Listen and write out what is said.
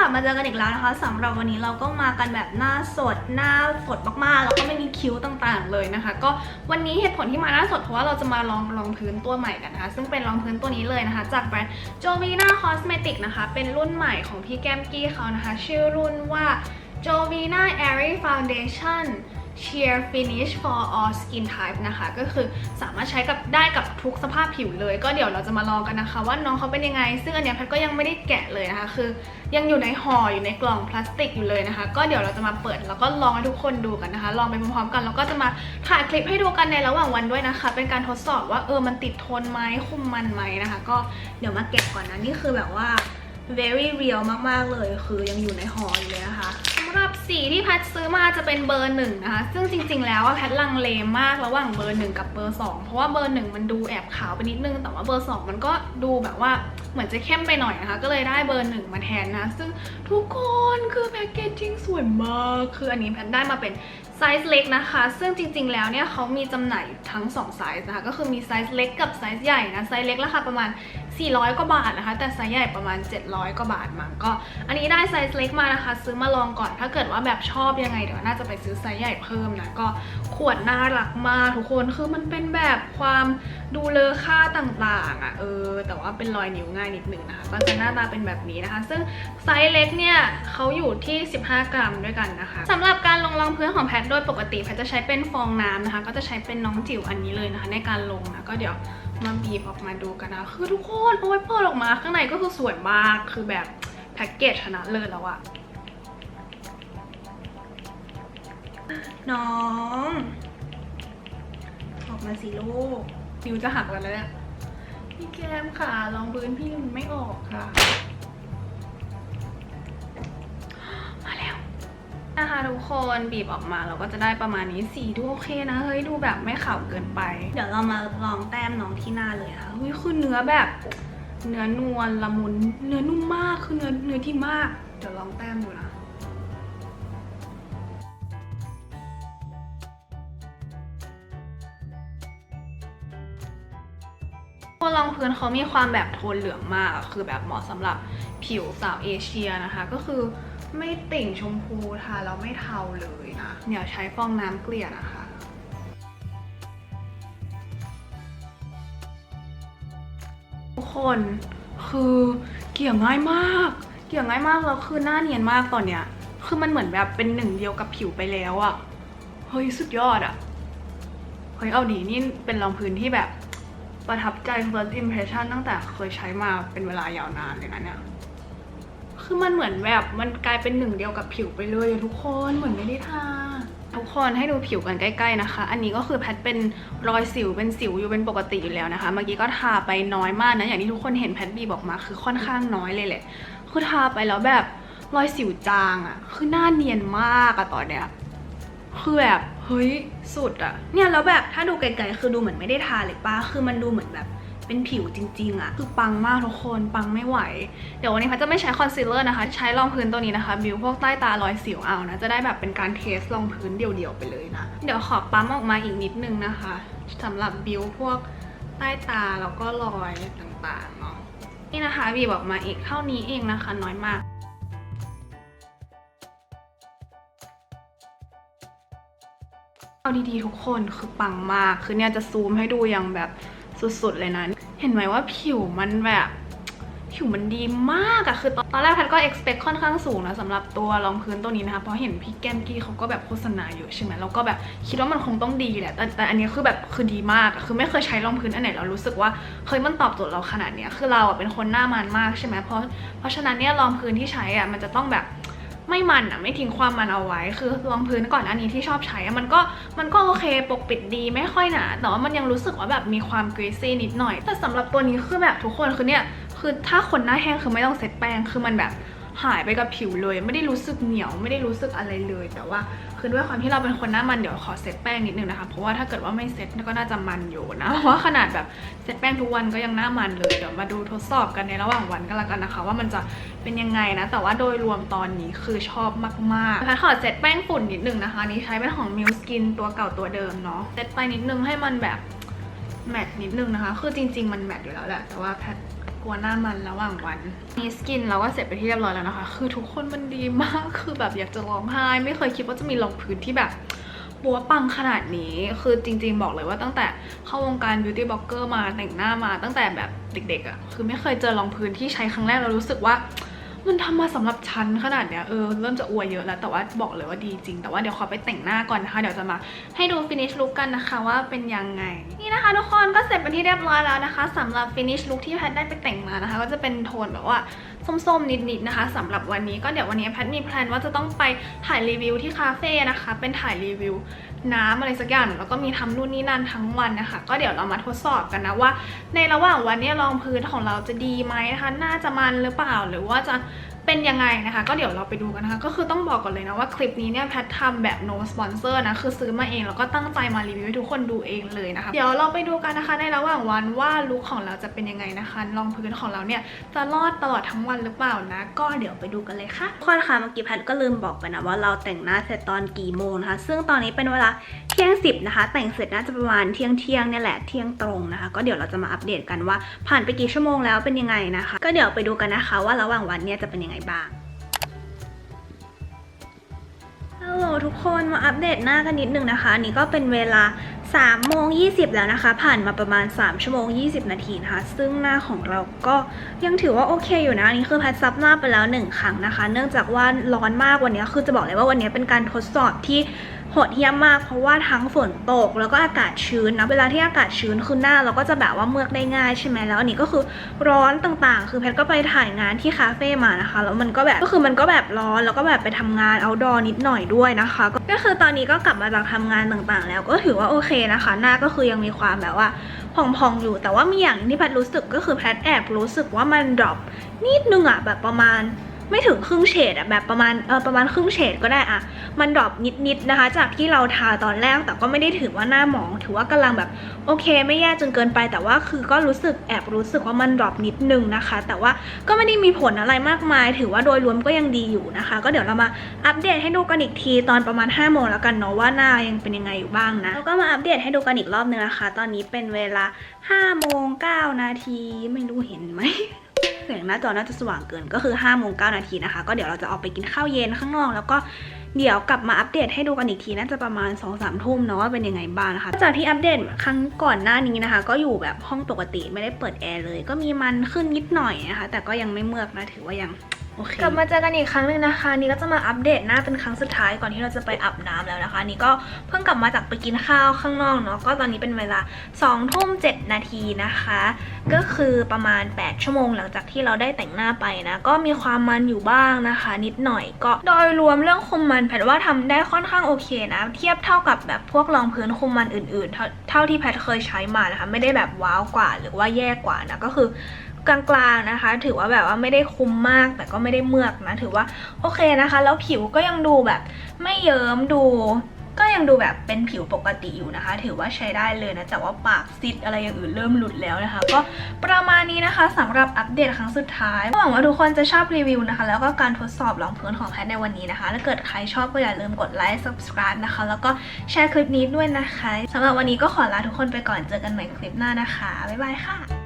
กลับมาเจอกันอีกแล้วนะคะสำหรับวันนี้เราก็มากันแบบหน้าสดหน้าสดมากๆ แล้วก็ไม่มีคิ้วต่างๆเลยนะคะ ก็วันนี้เหตุผลที่มาหน้าสดเพราะว่าเราจะมาลองรองพื้นตัวใหม่กันนะคะ ซึ่งเป็นรองพื้นตัวนี้เลยนะคะ จากแบรนด์ Jovina Cosmetic นะคะ เป็นรุ่นใหม่ของพี่แก้มกี้เขานะคะ ชื่อรุ่นว่า Jovina Airy Foundation Sheer Finish for all skin type นะคะ ก็คือสามารถใช้กับได้กับทุกสภาพผิวเลย ก็เดี๋ยวเราจะมาลองกันนะคะ ว่าน้องเขาเป็นยังไง ซึ่งอันเนี้ยแพทก็ยังไม่ได้แกะเลยนะคะ คือยังอยู่ในห่ออยู่ในกล่องพลาสติกอยู่เลยนะคะ ก็เดี๋ยวเราจะมาเปิดแล้วก็ลองให้ทุกคนดูกันนะคะ ลองไปพร้อมๆกันแล้วก็จะมาถ่ายคลิปให้ดูกันในระหว่างวันด้วยนะคะ เป็นการทดสอบว่าเออมันติดทนไหมคุมมันไหมนะคะ ก็เดี๋ยวมาแกะก่อนนะนี่คือแบบว่า very real มากๆเลย คือยังอยู่ในห่ออยู่เลยนะคะำหรับสีที่แพทซื้อมาจะเป็นเบอร์หนึ่งนะคะ ซึ่งจริง ๆ แล้วอะแพทลังเลมากระหว่างเบอร์หนึ่งกับเบอร์สองเพราะว่าเบอร์หนึ่งมันดูแอบขาวไปนิดนึง แต่ว่าเบอร์สองมันก็ดูแบบว่าเหมือนจะเข้มไปหน่อยนะคะ ก็เลยได้เบอร์หนึ่งมาแทนนะ ซึ่งทุกคนคือแพคเกจจิ้งสวยมาก คืออันนี้แพทได้มาเป็นไซส์เล็กนะคะ ซึ่งจริง ๆ แล้วเนี่ยเขามีจำหน่ายทั้ง2ไซส์นะคะ ก็คือมีไซส์เล็กกับไซส์ใหญ่นะ ไซส์เล็กราคาประมาณ 400 กว่าบาทนะคะ แต่ไซส์ใหญ่ประมาณ 700 กว่าบาทมั้งก็ อันนี้ได้ไซส์เล็กมานะคะ ซื้อมาลองก่อนถ้าเกิดว่าแบบชอบยังไงเดี๋ยวน่าจะไปซื้อไซส์ใหญ่เพิ่มนะก็ขวดน่ารักมากทุกคนคือมันเป็นแบบความดูเลอค่าต่างๆอะเออ แต่ว่าเป็นรอยนิ้วง่ายนิดนึงนะคะก็จะหน้าตาเป็นแบบนี้นะคะ ซึ่งไซส์เล็กเนี่ยเขาอยู่ที่ 15 กรัมด้วยกันนะคะสำหรับการลงรองพื้นของแพทโดยปกติแพทจะใช้เป็นฟองน้ำนะคะ ก็จะใช้เป็นน้องจิ๋วอันนี้เลยนะคะ ในการลงนะก็เดี๋ยว มาบีบออกมาดูกันนะ คือทุกคนโอ้ยเปิดออกมา ข้างในก็คือสวยมากคือแบบแพ็กเกจชนะเลิศแล้วอะน้อง ออกมาสิลูกนิ้วจะหักแล้วเนี่ยพี่แก้มค่ะรองพื้นพี่มันไม่ออกค่ะ นะคะทุกคนบีบออกมาเราก็จะได้ประมาณนี้สีดูโอเคนะเฮ้ยดูแบบไม่ขาวเกินไป เดี๋ยวเรามาลองแต้มน้องที่หน้าเลยนะคะเฮ้ยคือเนื้อแบบเนื้อนวลละมุนเนื้อนุ่มมากคือเนื้อเนื้อที่มาก เดี๋ยวลองแต้มดูนะตัวรองพื้นเขามีความแบบโทนเหลืองมากคือแบบเหมาะสำหรับผิวสาวเอเชียนะคะ ก็คือ ไม่ติ่งชมพูทาแล้วไม่เทาเลยนะเดี๋ยวใช้ฟองน้ำเกลี่ยนะคะ ทุกคนคือเกลี่ยง่ายมาก เกลี่ยง่ายมากแล้วคือหน้าเนียนมากตอนเนี้ย คือมันเหมือนแบบเป็นหนึ่งเดียวกับผิวไปแล้วอะเฮ้ยสุดยอดอะเฮ้ยเอาดีนี่เป็นรองพื้นที่แบบประทับใจ first impression ตั้งแต่เคยใช้มาเป็นเวลายาวนานเลยนะเนี่ย คือมันเหมือนแบบมันกลายเป็นหนึ่งเดียวกับผิวไปเลยทุกคนเหมือนไม่ได้ทาทุกคนให้ดูผิวกันใกล้ๆนะคะ อันนี้ก็คือแพทเป็นรอยสิวเป็นสิวอยู่เป็นปกติอยู่แล้วนะคะ เมื่อกี้ก็ทาไปน้อยมากนะ อย่างที่ทุกคนเห็นแพทบีบอกมาคือค่อนข้างน้อยเลยแหละ คือทาไปแล้วแบบรอยสิวจางอะคือหน้าเนียนมากอะตอนเนี้ย คือแบบเฮ้ยสุดอะเนี่ยแล้วแบบถ้าดูไกลๆคือดูเหมือนไม่ได้ทาเลยป้าคือมันดูเหมือนแบบ เป็นผิวจริงๆอะคือปังมากทุกคนปังไม่ไหว เดี๋ยววันนี้พัชจะไม่ใช้คอนซีลเลอร์นะคะ ใช้รองพื้นตัวนี้นะคะ บิวพวกใต้ตารอยสิวเอานะ จะได้แบบเป็นการเทสรองพื้นเดี่ยวๆไปเลยนะ เดี๋ยวขอปั๊มออกมาอีกนิดนึงนะคะสำหรับบิวพวกใต้ตาแล้วก็รอยต่างๆเนาะนี่นะคะบีบออกมาอีกเท่านี้เองนะคะ น้อยมากเอาดีๆทุกคนคือปังมาก คือเนี่ยจะซูมให้ดูอย่างแบบสุดๆเลยนะ เห็นไหมว่าผิวมันแบบผิวมันดีมากอะคือตอนตอนแรกแพทก็ expect ค่อนข้างสูงนะสำหรับตัวรองพื้นตัวนี้นะคะ เพราะเห็นพี่แก้มกี้เขาก็แบบโฆษณาอยู่ใช่ไหมแล้วก็แบบคิดว่ามันคงต้องดีแหละแต่แต่อันนี้คือแบบคือดีมากคือไม่เคยใช้รองพื้นอันไหนเรารู้สึกว่าเคยมันตอบโจทย์เราขนาดเนี้ยคือเราอะเป็นคนหน้ามันมากใช่ไหมเพราะเพราะฉะนั้นเนี่ยรองพื้นที่ใช้อะมันจะต้องแบบ ไม่มันอะไม่ทิ้งความมันเอาไว้ คือรองพื้นก่อนอันนี้ที่ชอบใช้อะมันก็มันก็โอเคปกปิดดีไม่ค่อยหนาแต่ว่ามันยังรู้สึกว่าแบบมีความกรีซี่นิดหน่อย แต่สำหรับตัวนี้คือแบบทุกคนคือเนี่ยคือถ้าคนหน้าแห้งคือไม่ต้องเซ็ตแป้งคือมันแบบ หายไปกับผิวเลย ไม่ได้รู้สึกเหนียวไม่ได้รู้สึกอะไรเลย แต่ว่าคือด้วยความที่เราเป็นคนหน้ามันเดี๋ยวขอเซ็ตแป้งนิดนึงนะคะ เพราะว่าถ้าเกิดว่าไม่เซ็ตก็น่าจะมันอยู่นะเพราะว่าขนาดแบบเซ็ตแป้งทุกวันก็ยังหน้ามันเลยเดี๋ยวมาดูทดสอบกันในระหว่างวันก็แล้วกันนะคะ ว่ามันจะเป็นยังไงนะ แต่ว่าโดยรวมตอนนี้คือชอบมากๆแพทขอเซ็ตแป้งฝุ่นนิดนึงนะคะนี้ใช้เป็นของ m i l Skin ตัวเก่าตัวเดิมเนาะเซ็ตไปนิดนึงให้มันแบบแมทนิดนึงนะคะ คือจริง ๆ มันแมทอยู่แล้วแหละ แต่ว่าแพท กลัวหน้ามันระหว่างวันนี่สกินเราก็เสร็จไปที่เรียบร้อยแล้วนะคะ คือทุกคนมันดีมากคือแบบอยากจะร้องไห้ไม่เคยคิดว่าจะมีรองพื้นที่แบบบัวปังขนาดนี้คือจริงๆบอกเลยว่าตั้งแต่เข้าวงการ beauty blogger มาแต่งหน้ามาตั้งแต่แบบเด็กๆอะ่ะคือไม่เคยเจอรองพื้นที่ใช้ครั้งแรกเรารู้สึกว่า มันทำมาสำหรับฉันขนาดเนี้ยเออเริ่มจะอวยเยอะแล้วแต่ว่าบอกเลยว่าดีจริง แต่ว่าเดี๋ยวขอไปแต่งหน้าก่อนนะคะเดี๋ยวจะมาให้ดู finish look กันนะคะว่าเป็นยังไง นี่นะคะทุกคนก็เสร็จเป็นที่เรียบร้อยแล้วนะคะสำหรับ finish look ที่แพทได้ไปแต่งมานะคะ ก็จะเป็นโทนแบบว่าส้มๆ นิดๆนะคะสำหรับวันนี้ก็เดี๋ยววันนี้แพทมีแพลนว่าจะต้องไปถ่ายรีวิวที่คาเฟ่นะคะ เป็นถ่ายรีวิวน้ำอะไรสักอย่างแล้วก็มีทำนู่นนี่นั่นทั้งวันนะคะ ก็เดี๋ยวเรามาทดสอบกันนะว่า ในระหว่างวันนี้รองพื้นของเราจะดีไหมนะคะน่าจะมันหรือเปล่าหรือว่าจะ เป็นยังไงนะคะ ก็เดี๋ยวเราไปดูกันนะคะ ก็คือต้องบอกก่อนเลยนะว่าคลิปนี้เนี่ยแพททำแบบ no sponsor นะ คือซื้อมาเองแล้วก็ตั้งใจมารีวิวให้ทุกคนดูเองเลยนะคะ เดี๋ยวเราไปดูกันนะคะในระหว่างวันว่าลุคของเราจะเป็นยังไงนะคะ รองพื้นของเราเนี่ยจะรอดตลอดทั้งวันหรือเปล่านะ ก็เดี๋ยวไปดูกันเลยค่ะทุกคนคะเมื่อกี้แพทก็ลืมบอกไปนะว่าเราแต่งหน้าเสร็จตอนกี่โมงนะคะ ซึ่งตอนนี้เป็นเวลาเที่ยงสิบนะคะ แต่งเสร็จน่าจะประมาณเที่ยงเที่ยงเนี่ยแหละเที่ยงตรงนะคะ ก็เดี๋ยวเราจะมาอัปเดตกันว่าผ่านไปกี่ชั่วโมงแล้วเป็นยังไงนะคะ ก็เดี๋ยวไปดูกันนะคะ ว่าระหว่างวันเนี่ยจะเป็นยังไงบ้าง ฮัลโหลทุกคนมาอัปเดตหน้ากันนิดนึงนะคะนนี่ก็เป็นเวลา3โมง20 แล้วนะคะ ผ่านมาประมาณ 3 ชั่วโมง 20 นาทีนะคะ ซึ่งหน้าของเราก็ยังถือว่าโอเคอยู่นะ อันนี้คือแพทซับหน้าไปแล้ว 1 ครั้งนะคะ เนื่องจากว่าร้อนมากวันนี้คือจะบอกเลยว่าวันนี้เป็นการทดสอบที่ โหดเหี้ยมมากเพราะว่าทั้งฝนตกแล้วก็อากาศชื้นนะเวลาที่อากาศชื้นคือหน้าเราก็จะแบบว่าเมือกได้ง่ายใช่ไหมแล้วอันนี้ก็คือร้อนต่างๆ คือแพทก็ไปถ่ายงานที่คาเฟ่มานะคะแล้วมันก็แบบก็คือมันก็แบบร้อนแล้วก็แบบไปทำงานเอาดอนิดหน่อยด้วยนะคะ ก็คือตอนนี้ก็กลับมาจากทำงานต่างๆ แล้วก็ถือว่าโอเคนะคะ หน้าก็คือยังมีความแบบว่าพองๆอยู่ แต่ว่ามีอย่างหนึ่งที่แพทรู้สึกก็คือแพทแอบรู้สึกว่ามันดรอปนิดนึงอะแบบประมาณ ไม่ถึงครึ่งเฉดอะแบบประมาณเออประมาณครึ่งเฉดก็ได้อะมันดรอปนิดๆนะคะ จากที่เราทาตอนแรกแต่ก็ไม่ได้ถือว่าหน้าหมอง ถือว่ากำลังแบบโอเค ไม่แย่จนเกินไป แต่ว่าคือก็รู้สึกแอบรู้สึกว่ามันดรอปนิดนึงนะคะ แต่ว่าก็ไม่ได้มีผลอะไรมากมาย ถือว่าโดยรวมก็ยังดีอยู่นะคะ ก็เดี๋ยวเรามาอัปเดตให้ดูกันอีกทีตอนประมาณ5โมงแล้วกันเนาะว่าหน้ายังเป็นยังไงอยู่บ้างนะแล้วก็มาอัปเดตให้ดูกันอีกรอบนึงนะคะ ตอนนี้เป็นเวลา5โมง9นาทีไม่รู้เห็นไหม เสียงหน้าจอน่าจะสว่างเกินก็คือ5โมงเนาทีนะคะ ก็เดี๋ยวเราจะออกไปกินข้าวเย็นข้างนอก แล้วก็เดี๋ยวกลับมาอัปเดตให้ดูกันอีกทีน่าจะประมาณ2อสามทุ่มเนาะว่าเป็นยังไงบ้างนะคะจากที่อัปเดตครั้งก่อนหน้านี้นะคะ ก็อยู่แบบห้องปกติไม่ได้เปิดแอร์เลย ก็มีมันขึ้นนิดหน่อยนะคะ แต่ก็ยังไม่เมือกนะถือว่ายัง โอเคกลับมาเจอกันอีกครั้งหนึ่งนะคะ นี่ก็จะมาอัปเดตหน้าเป็นครั้งสุดท้ายก่อนที่เราจะไปอาบน้ำแล้วนะคะ นี่ก็เพิ่งกลับมาจากไปกินข้าวข้างนอกเนาะก็ตอนนี้เป็นเวลา2ทุ่ม7นาทีนะคะ ก็คือประมาณ 8 ชั่วโมงหลังจากที่เราได้แต่งหน้าไปนะ ก็มีความมันอยู่บ้างนะคะ นิดหน่อยก็โดยรวมเรื่องคุมมันแพทว่าทำได้ค่อนข้างโอเคนะ เทียบเท่ากับแบบพวกรองพื้นคุมมันอื่นๆ เท่าที่แพทเคยใช้มานะคะ ไม่ได้แบบว้าวกว่าหรือว่าแย่กว่านะก็คือ กลางๆนะคะ ถือว่าแบบว่าไม่ได้คุมมากแต่ก็ไม่ได้เมือกนะ ถือว่าโอเคนะคะ แล้วผิวก็ยังดูแบบไม่เยิ้มดูก็ยังดูแบบเป็นผิวปกติอยู่นะคะ ถือว่าใช้ได้เลยนะแต่ว่าปากซิดอะไรอย่างอื่นเริ่มหลุดแล้วนะคะ ก็ประมาณนี้นะคะสำหรับอัปเดตครั้งสุดท้ายหวังว่าทุกคนจะชอบรีวิวนะคะ แล้วก็การทดสอบรองพื้นของแพทในวันนี้นะคะถ้าเกิดใครชอบก็อย่าลืมกดไลค์ subscribe นะคะ แล้วก็แชร์คลิปนี้ด้วยนะคะสำหรับวันนี้ก็ขอลาทุกคนไปก่อนเจอกันใหม่คลิปหน้านะคะบ๊ายบายค่ะ